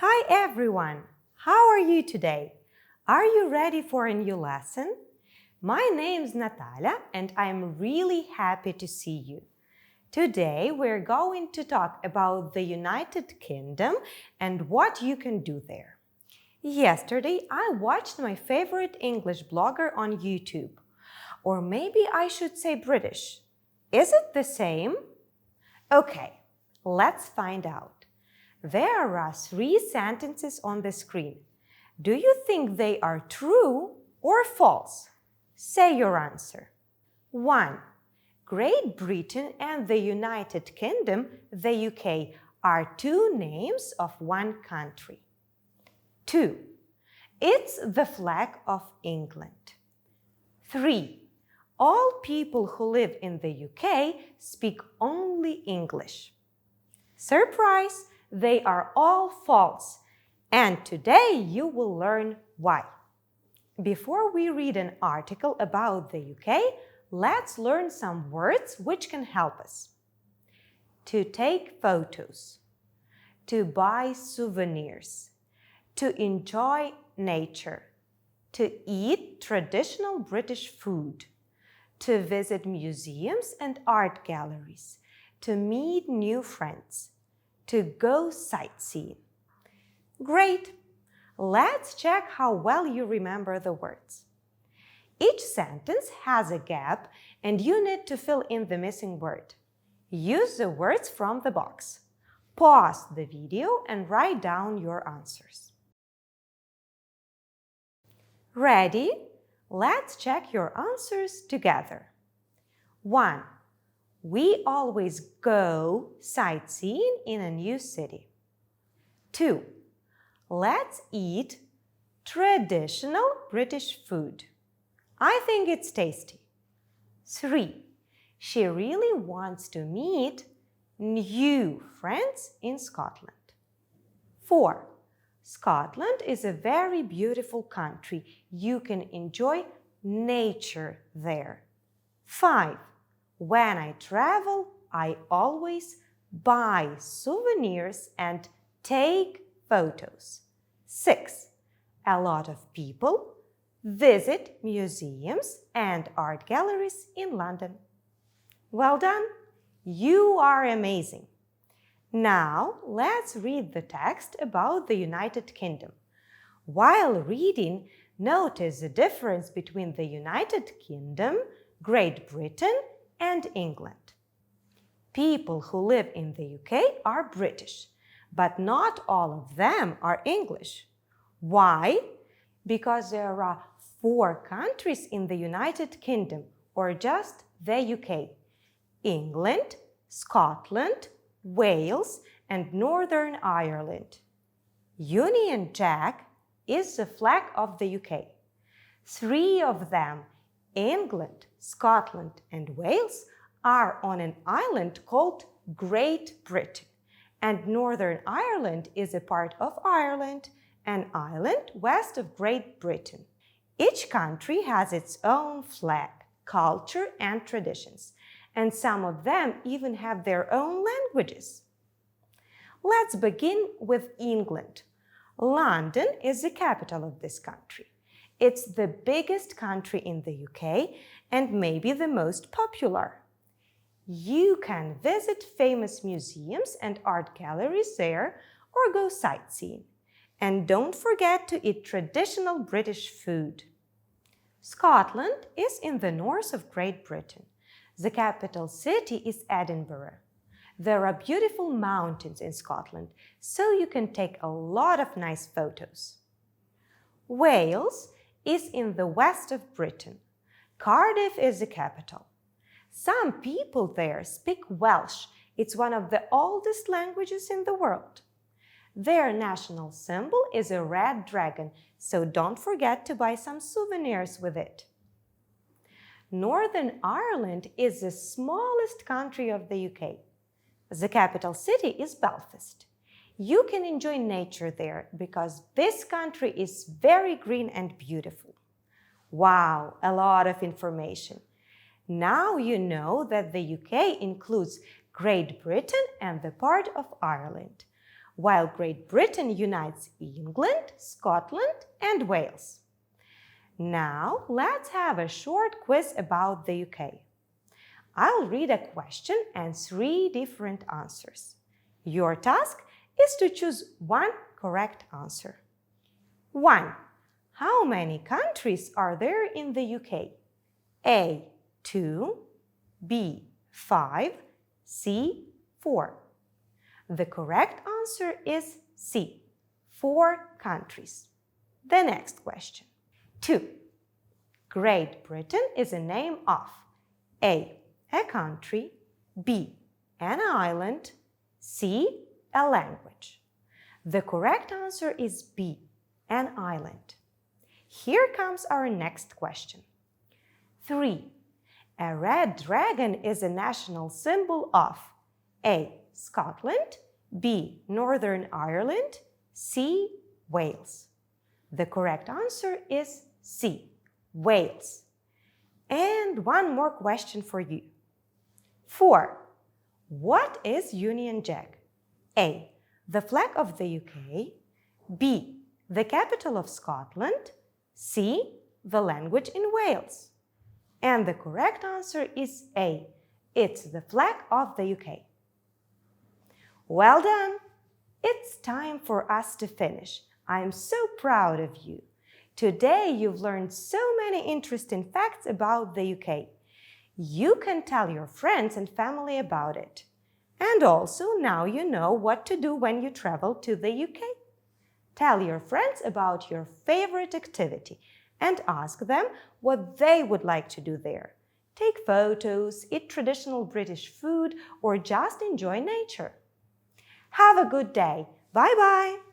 Hi everyone! How are you today? Are you ready for a new lesson? My name's Natalia and I'm really happy to see you. Today we're going to talk about the United Kingdom and what you can do there. Yesterday I watched my favorite English blogger on YouTube. Or maybe I should say British. Is it the same? Okay, let's find out. There are three sentences on the screen. Do you think they are true or false? Say your answer. 1. Great Britain and the United Kingdom, the UK, are two names of one country. 2. It's the flag of England. 3. All people who live in the UK speak only English. Surprise! They are all false. And today you will learn why. Before we read an article about the UK, let's learn some words which can help us. To take photos, to buy souvenirs, to enjoy nature, to eat traditional British food, to visit museums and art galleries, to meet new friends, to go sightseeing. Great! Let's check how well you remember the words. Each sentence has a gap and you need to fill in the missing word. Use the words from the box. Pause the video and write down your answers. Ready? Let's check your answers together. 1. We always go sightseeing in a new city. 2. Let's eat traditional British food. I think it's tasty. 3. She really wants to meet new friends in Scotland. 4. Scotland is a very beautiful country. You can enjoy nature there. 5. When I travel, I always buy souvenirs and take photos. 6. A lot of people visit museums and art galleries in London. Well done! You are amazing! Now let's read the text about the United Kingdom. While reading, notice the difference between the United Kingdom, Great Britain, and England. People who live in the UK are British, but not all of them are English. Why? Because there are four countries in the United Kingdom, or just the UK England, Scotland, Wales, and Northern Ireland. Union Jack is the flag of the UK. Three of them England, Scotland, and Wales are on an island called Great Britain, and Northern Ireland is a part of Ireland, an island west of Great Britain. Each country has its own flag, culture, and traditions, and some of them even have their own languages. Let's begin with England. London is the capital of this country. It's the biggest country in the UK and maybe the most popular. You can visit famous museums and art galleries there or go sightseeing. And don't forget to eat traditional British food. Scotland is in the north of Great Britain. The capital city is Edinburgh. There are beautiful mountains in Scotland, so you can take a lot of nice photos. Wales is in the west of Britain. Cardiff is the capital. Some people there speak Welsh. It's one of the oldest languages in the world. Their national symbol is a red dragon, so don't forget to buy some souvenirs with it. Northern Ireland is the smallest country of the UK. The capital city is Belfast you can enjoy nature there because this country is very green and beautiful. Wow, a lot of information. Now you know that the UK includes Great Britain and the part of Ireland. while Great Britain unites England, Scotland, and Wales. Now, let's have a short quiz about the UK. I'll read a question and three different answers. Your task is to choose one correct answer. 1. How many countries are there in the UK? A. 2. B. 5. C. 4. The correct answer is C. Four countries. The next question. 2. Great Britain is a name of A. A country, B. An island, C. A language. The correct answer is B. An island. Here comes our next question. 3. A red dragon is a national symbol of A. Scotland, B. Northern Ireland, C. Wales. The correct answer is C. Wales. And one more question for you. 4. What is Union Jack? A. The flag of the UK. B. The capital of Scotland. C. The language in Wales. And the correct answer is A. It's the flag of the UK. Well done! It's time for us to finish. I am so proud of you. Today you've learned so many interesting facts about the UK. You can tell your friends and family about it. And also now you know what to do when you travel to the UK. Tell your friends about your favorite activity and ask them what they would like to do there. Take photos, eat traditional British food, or just enjoy nature. Have a good day. Bye bye.